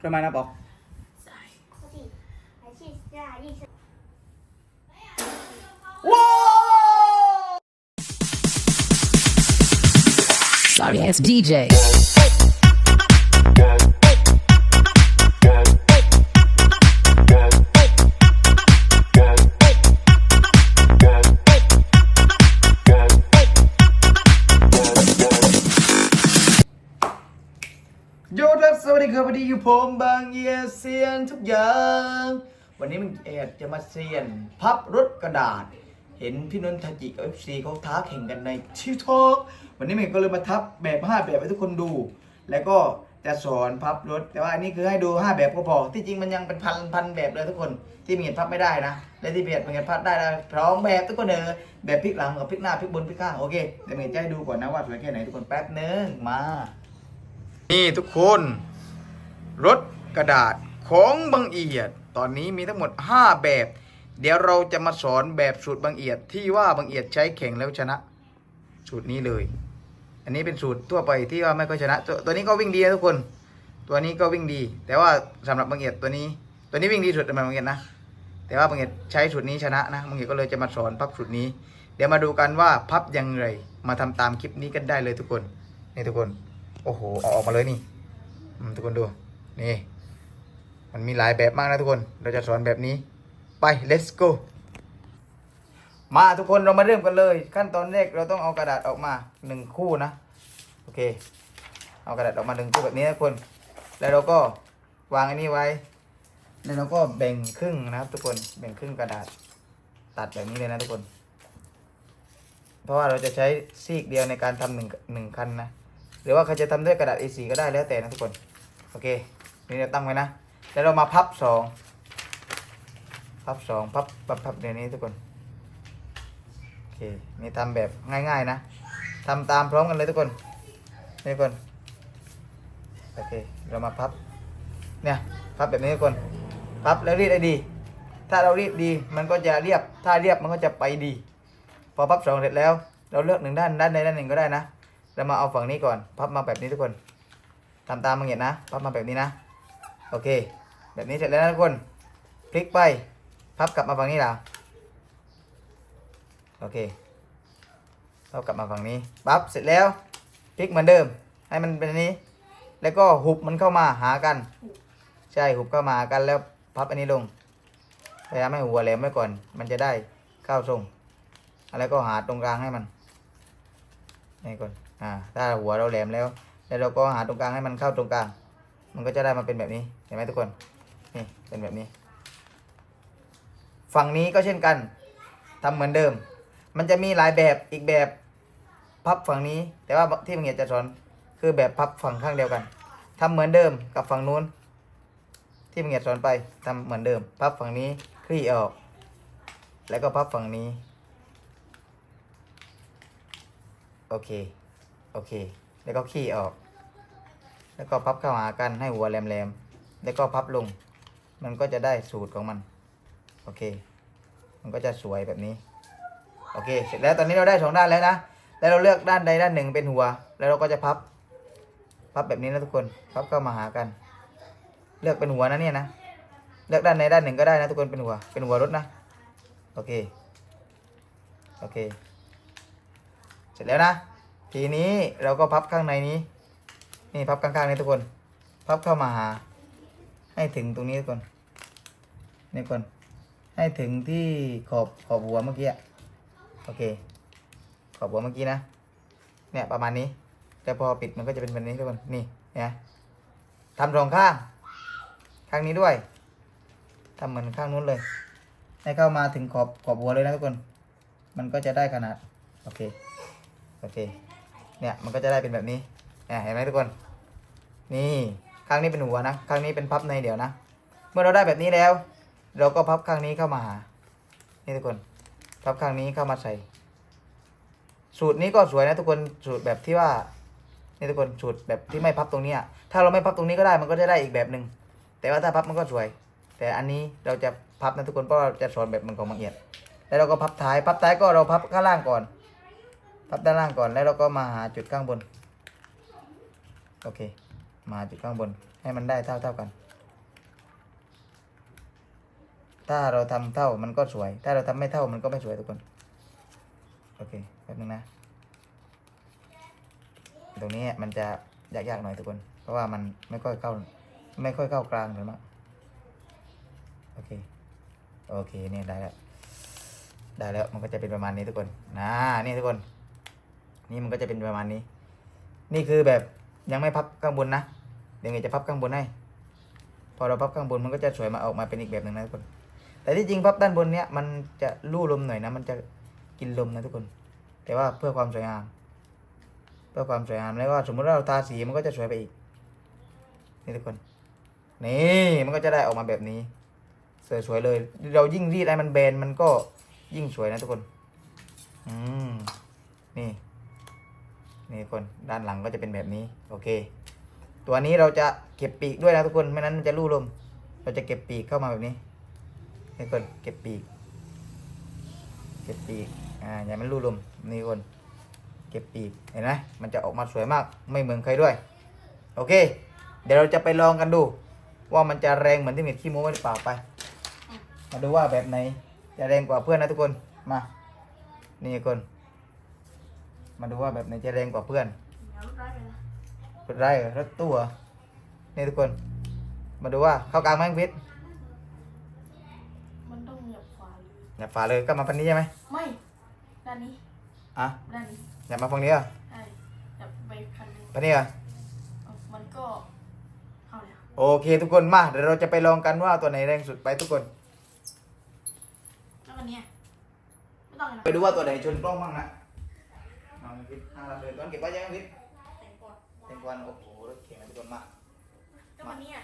Try mine up, Bob. Sorry, it's DJ. ครับวันนี้อยู่ผมบางเอียเซียนทุกอย่าง วันนี้มันเอ็ดจะมาเซียน พับรถกระดาษ เห็นพี่นนทจิกับ FC เขาท้าแข่งกันในทิวทอกวันนี้มันก็เลยมาทับแบบ5แบบให้ทุกคนดู แล้วก็จะสอนพับรถ แต่ว่าอันนี้คือให้ดู5แบบก็พอ ที่จริงมันยังเป็นพันพันแบบเลยทุกคน ที่มีเห็นพับไม่ได้นะ และที่เบียดมันเห็นพับได้แล้วพร้อมแบบทุกคนเออแบบพลิกหลังกับพลิกหน้าพลิกบนพลิกข้างโอเคเดี๋ยวมันจะให้ดูก่อนนะว่าสวยแค่ไหนทุกคนแป๊บนึงมา นี่ทุกคน รถกระดาษของบางเอียด ตอนนี้มีทั้งหมด 5 แบบ เดี๋ยวเราจะมาสอนแบบสูตรบางเอียดที่ว่าบางเอียดใช้แข่งแล้วชนะ สูตรนี้เลย อันนี้เป็นสูตรทั่วไปที่ว่าไม่ค่อยชนะตัวตัวนี้ก็วิ่งดีนะทุกคน ตัวนี้ก็วิ่งดี แต่ว่าสำหรับบางเอียดตัวนี้ ตัวนี้วิ่งดีสุดสำหรับบางเอียดนะ แต่ว่าบางเอียดใช้สูตรนี้ชนะนะบางเอียดก็เลยจะมาสอนพับสูตรนี้ เดี๋ยวมาดูกันว่าพับยังไงมาทำตามคลิปนี้กันได้เลยทุกคนนี่ทุกคน โอ้โหออกมาเลยนี่ทุกคนดู นี่ มันมีหลายแบบมากนะทุกคน เราจะสอนแบบนี้ ไป let's go มาทุกคนเรามาเริ่มกันเลย ขั้นตอนแรกเราต้องเอากระดาษออกมาหนึ่งคู่นะ โอเค เอากระดาษออกมาหนึ่งคู่แบบนี้นะทุกคน แล้วเราก็วางอันนี้ไว้ แล้วเราก็แบ่งครึ่งนะครับทุกคน แบ่งครึ่งกระดาษ ตัดแบบนี้เลยนะทุกคน เพราะว่าเราจะใช้ซีกเดียวในการทำหนึ่งหนึ่งคันนะ หรือว่าใครจะทำด้วยกระดาษ A4 ก็ได้แล้วแต่นะทุกคน โอเค นี่เราตั้งไว้นะแล้วเรามาพับสองพับสองพับพับพับเดี๋ยวนี้ทุกคนโอเคนี่ทำแบบง่ายๆนะทำตามพร้อมกันเลยทุกคนนี่ทุกคนโอเคเรามาพับเนี่ยพับแบบนี้ทุกคนพับแล้วรีดได้ดี ถ้าเรารีดดีมันก็จะเรียบถ้าเรียบมันก็จะไปดี พอพับสองเสร็จแล้ว เราเลือกหนึ่งด้านด้านใดด้านหนึ่งก็ได้นะเรามาเอาฝั่งนี้ก่อน พับมาแบบนี้ทุกคนทำตามมังเห็นนะ พับมาแบบนี้นะ โอเค แบบนี้เสร็จแล้วนะทุกคนพลิกไปพับกลับมาฝั่งนี้แล้วโอเคพับกลับมาฝั่งนี้ปั๊บเสร็จแล้วพลิกเหมือนเดิม ให้มันเป็นนี้ แล้วก็หุบมันเข้ามาหากัน ใช่หุบเข้ามาหากันแล้วพับอันนี้ลงพยายามให้หัวแหลมไว้ก่อน มันจะได้เข้าทรงแล้วก็หาตรงกลางให้มันนี่ก่อนอ่าถ้าหัวเราแหลมแล้ว แล้วเราก็หาตรงกลางให้มันเข้าตรงกลาง มันก็จะได้มาเป็นแบบนี้ เห็นไหมทุกคน นี่ เป็นแบบนี้ ฝั่งนี้ก็เช่นกันทำเหมือนเดิม มันจะมีหลายแบบอีกแบบพับฝั่งนี้ แต่ว่าที่มึงอยากจะสอนคือแบบพับฝั่งข้างเดียวกันทำเหมือนเดิมกับฝั่งนู้น ที่มึงอยากสอนไปทำเหมือนเดิม พับฝั่งนี้คลี่ออก แล้วก็พับฝั่งนี้ โอเค โอเค แล้วก็ขี้ออก แล้วก็พับเข้าหากันให้หัวแหลมๆ แล้วก็พับลง มันก็จะได้สูตรของมัน โอเค มันก็จะสวยแบบนี้ โอเค เสร็จแล้วตอนนี้เราได้สองด้านแล้วนะ แล้วเราเลือกด้านใดด้านหนึ่งเป็นหัว แล้วเราก็จะพับ พับแบบนี้นะทุกคน พับเข้ามาหากัน เลือกเป็นหัวนะเนี่ยนะ เลือกด้านใดด้านหนึ่งก็ได้นะทุกคน เป็นหัว เป็นหัวรถนะ โอเค โอเค เสร็จแล้วนะ ทีนี้เราก็พับข้างในนี้ นี่พับข้างๆนี้ทุกคน พับเข้ามาหา ให้ถึงตรงนี้ทุกคน นี่ทุกคน ให้ถึงที่ขอบขอบหัวเมื่อกี้อะโอเค ขอบหัวเมื่อกี้นะ เนี่ยประมาณนี้ แต่พอปิดมันก็จะเป็นแบบนี้ทุกคน นี่นะทำสองข้าง ข้างนี้ด้วยทำเหมือนข้างนู้นเลย ให้เข้ามาถึงขอบขอบหัวเลยนะทุกคน มันก็จะได้ขนาด โอเค โอเค เนี่ย มันก็จะได้เป็นแบบนี้ เนี่ยเห็นไหมทุกคน นี่ข้างนี้เป็นหัวนะ ข้างนี้เป็นพับในเดี๋ยวนะ เมื่อเราได้แบบนี้แล้ว เราก็พับข้างนี้เข้ามาหา นี่ทุกคน พับข้างนี้เข้ามาใส่ สูตรนี้ก็สวยนะทุกคน สูตรแบบที่ว่า นี่ทุกคนสูตรแบบที่ไม่พับตรงนี้อะถ้าเราไม่พับตรงนี้ก็ได้ มันก็จะได้อีกแบบหนึ่ง แต่ว่าถ้าพับมันก็สวย แต่อันนี้เราจะพับนะทุกคน เพราะเราจะสอนแบบมันของบางเอียด แล้วเราก็พับท้าย พับท้ายก็เราพับข้างล่างก่อน พับด้านล่างก่อน แล้วเราก็มาหาจุดข้างบน โอเค มาจุดข้างบนให้มันได้เท่าเท่ากัน ถ้าเราทำเท่ามันก็สวย ถ้าเราทำไม่เท่ามันก็ไม่สวยทุกคน โอเคแป๊บนึงนะ ตรงนี้มันจะยากๆหน่อยทุกคน เพราะว่ามันไม่ค่อยเข้า ไม่ค่อยเข้ากลางเลยมั้งโอเค โอเคเนี่ยได้แล้วได้แล้วมันก็จะเป็นประมาณนี้ทุกคนนะนี่ทุกคน นี่มันก็จะเป็นประมาณนี้ นี่คือแบบ ยังไม่พับข้างบนนะเดี๋ยวไงจะพับข้างบนให้ พอเราพับข้างบนมันก็จะสวยมาออกมาเป็นอีกแบบหนึ่งนะทุกคน แต่ที่จริงพับด้านบนเนี้ยมันจะลู่ลมหน่อยนะมันจะกินลมนะทุกคน แต่ว่าเพื่อความสวยงามเพื่อความสวยงามแล้วว่าสมมติว่าเราทาสีมันก็จะสวยไปอีกนี่ทุกคนนี่มันก็จะได้ออกมาแบบนี้สวยๆเลย เรายิ่งรีดให้มันแบนมันก็ยิ่งสวยนะทุกคน อืม ทุกคนด้านหลังก็จะเป็นแบบนี้โอเค ตัวนี้เราจะเก็บปีกด้วยนะทุกคนไม่นั้นมันจะลู่ลม เราจะเก็บปีกเข้ามาแบบนี้นี่ทุกคนเก็บปีก เก็บปีกอ่าอย่ามันลู่ลมนี่คนเก็บปีกเห็นไหมมันจะออกมาสวยมากไม่เหมือนใครด้วย โอเค เดี๋ยวเราจะไปลองกันดู ว่ามันจะแรงเหมือนที่เม็ดขี้โม้หรือเปล่าไปมาดูว่าแบบไหนจะแรงกว่าเพื่อนนะทุกคนมา นี่คน มาดูว่าแบบไหนจะแรงกว่าเพื่อนเดี๋ยวได้ไปนะรถไรเหรอรถตู้เหรอนี่ทุกคน มาดูว่าเข้ากลางไหมพิษมันต้องเหยียบขวาเลยอย่าฝ่าเลยก็มาพันนี้ใช่ไหมไม่ด้านนี้อะด้านนี้อย่ามาฝั่งนี้เหรอใช่อย่าไปคันหนึงพันนี้เหรอเอามันก็เข้าเลยครับโอเคทุกคนมาเดี๋ยวเราจะไปลองกันว่าตัวไหนแรงสุดไปทุกคนแล้ววันเนี้ยไม่ต้องเลยนะไปดูว่าตัวไหนชนกล้องบ้างนะ เอาพิษห้าลำเลยต้นเก็บไว้ยังพิษแต่งก่อนเต็มวันโอ้โหรถเข็นนะทุกคนมาก็วันเนี้ย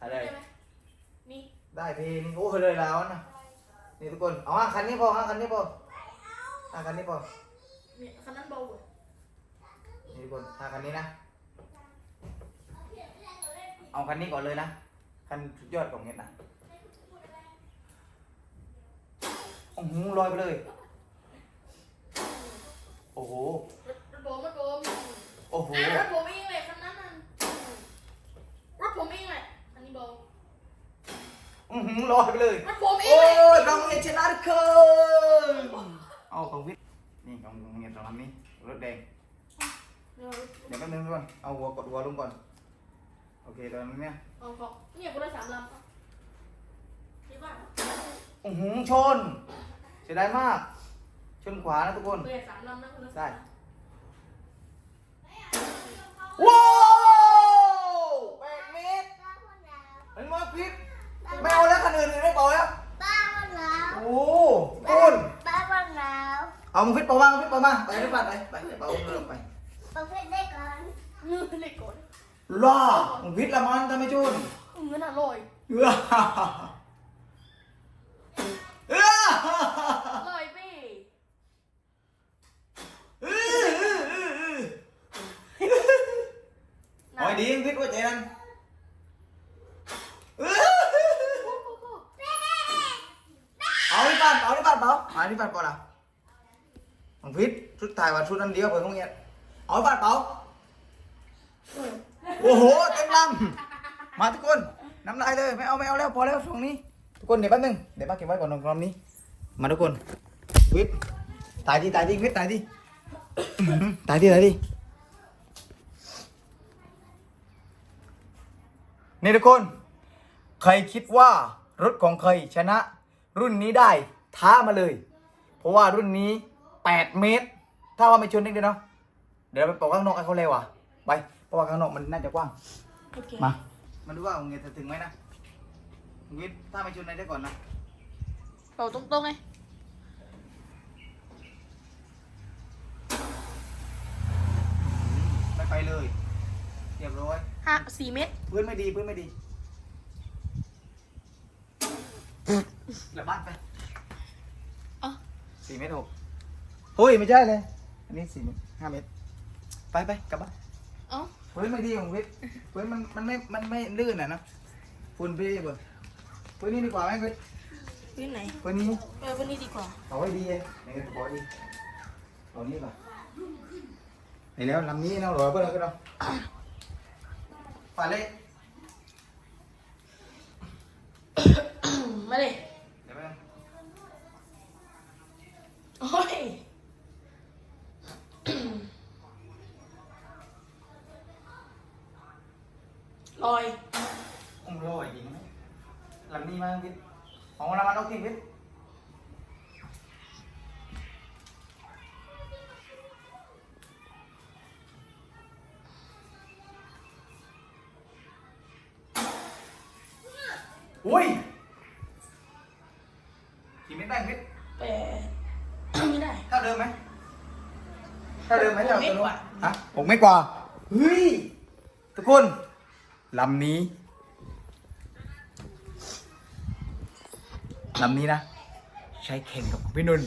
อะไรใช่ไหมนี่ได้พี่นี่โอ้เคยเลยแล้วนะนี่ทุกคนเอาห้าคันนี้พอห้าคันนี้พอห้าคันนี้พอเนี่ยคันนั้นเบาอะนี่ทุกคนห้าคันนี้นะเอาคันนี้ก่อนเลยนะคันสุดยอดของเน็ตนะโอ้โหลอยไปเลย โอ้โหรถรถผมรถผมโอ้โห อะรถผมเองเลยคันนั้นน่ะรถผมเองแหละอันนี้เบาอือหือลอยไปเลย รถผมเองโอ้เลยยน้องเน็ตชนะทุกคนเอาของวิทย์นี่ของของเน็ตสองลำนี้รถแดง เดี๋ยวเดี๋ยวแป๊บนึงก่อน เอาหัวกดหัวลงก่อน โอเคตอนนี้เนี่ยเอาของเนี่ยคนละสามลำอะนี่ว่า อือหือชน เสียดายมาก ชนขวานะทุกคนเปิดสามลำนะคนละได้ว้าวแปดเมตรเห็นไหมพิษไม่เอาแล้วคันอื่นอื่นไม่เป่าแล้วบ้าวันหนาวโอ้คุณบ้าวันหนาวเอามึงพิษเป่าบ้างพิษเป่ามาไปด้วยกันไปไปไปเป่าเริ่มไปประเภทได้ก่อนเงื่อนเลยก่อนล่ามึงพิษละมันทำไมจุนเงื่อนอร่อยเอื้อเอื้อ อร่อยพี่ เอื้อเอื้อเอื้อเอื้อโอ้ยดีมึงพิษว่าใจนั้นเอื้อ เอาที่บ้านเอาที่บ้านเปล่าเอาที่บ้านเปล่าล่ะมึง พิษชุดถ่ายว่าชุดนั้นเดียวเปิดห้องเงียบเอาที่บ้านเปล่าโอ้โหเต็มลำมาทุกคนน้ำลายเลยไม่เอาไม่เอาแล้วพอแล้วช่วงนี้ ทุกคนเดี๋ยวแป๊บนึงเดี๋ยวมาเก็บไว้ก่อนตรงกรอบนี้ มาทุกคนวิทย์ตายที่ตายที่วิทย์ตายที่ตายที่ตายที่นี่ทุกคน ใครคิดว่ารถของใครชนะ รุ่นนี้ได้ท้ามาเลย เพราะว่ารุ่นนี้ 8เมตร ถ้าว่าไม่ชนนิดเดียวเนาะเดี๋ยวเราไปปอกข้างนอกให้เขาเร็วอะไปเพราะว่าข้างนอกมันน่าจะกว้างโอเคมามาดูว่าองค์เงียจะถึงไหมนะองค์วิทย์ถ้าไม่ชนในได้ก่อนนะเราตรงๆไงไม่ไปเลยเรียบร้อยห้าสี่เมตรพื้นไม่ดีพื้นไม่ดีกลับบ้านไปอ๋อสี่เมตรหก เฮ้ยไม่ใช่เลย อันนี้สี่เมตรห้าเมตร ไปไปกลับบ้านเอ้าพื้นไม่ดีของวิทย์พื้นมันมันไม่มันไม่ลื่นอะนะฝุ่นพี่เบอร์พื้นนี้ดีกว่าไหมวิทย์วิ่งไหนพื้นนี้เออวันนี้ดีกว่าเอาไว้ดีเลยในกระเป๋าดีเอานี้ป่ะไหนแล้วลำนี้นะหรอเพื่อนก็เราฝาเล็ก มาเลย อยผมรอยจริงไหมลำนี้มาพิษของเรามันโอเคพิษอุ้ยกี่เม็ดได้พิษแปดไม่ได้เท่าเดิมไหมเท่าเดิมไหมหกเม็ดกว่าฮะหกเม็ดกว่าเฮ้ยทุกคน ลำนี้ลำนี้นะ ใช้เข่งกับพี่นุ่น